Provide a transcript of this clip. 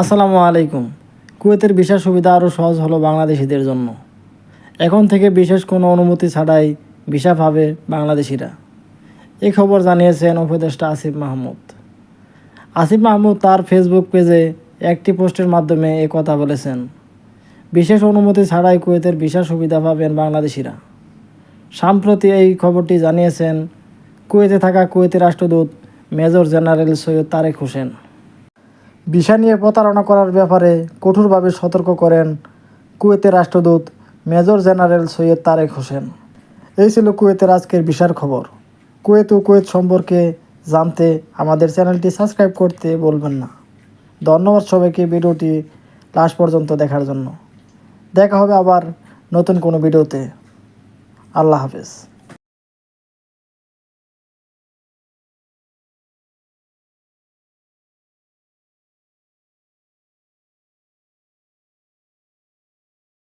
আসসালামু আলাইকুম। কুয়েতের ভিসা সুবিধা আরও সহজ হলো বাংলাদেশিদের জন্য। এখন থেকে বিশেষ কোনো অনুমতি ছাড়াই ভিসা পাবে বাংলাদেশিরা। এ খবর জানিয়েছেন উপদেষ্টা আসিফ মাহমুদ। আসিফ মাহমুদ তার ফেসবুক পেজে একটি পোস্টের মাধ্যমে এ কথা বলেছেন। বিশেষ অনুমতি ছাড়াই কুয়েতের ভিসা সুবিধা পাবেন বাংলাদেশিরা। সাম্প্রতি এই খবরটি জানিয়েছেন কুয়েতে থাকা কুয়েতের রাষ্ট্রদূত major general Syed Tarek Hossain. Visa নিয়ে প্রতারণা করার ব্যাপারে কঠোরভাবে সতর্ক করেন কুয়েতের রাষ্ট্রদূত মেজর জেনারেল সৈয়দ তারেক হোসেন। এই ছিল কুয়েতের আজকের ভিসার খবর। কুয়েত ও কুয়েত সম্পর্কে জানতে আমাদের চ্যানেলটি সাবস্ক্রাইব করতে বলবেন না। ধন্যবাদ সবাইকে ভিডিওটি লাস্ট পর্যন্ত দেখার জন্য। দেখা হবে আবার নতুন কোনো ভিডিওতে। আল্লাহ হাফেজ।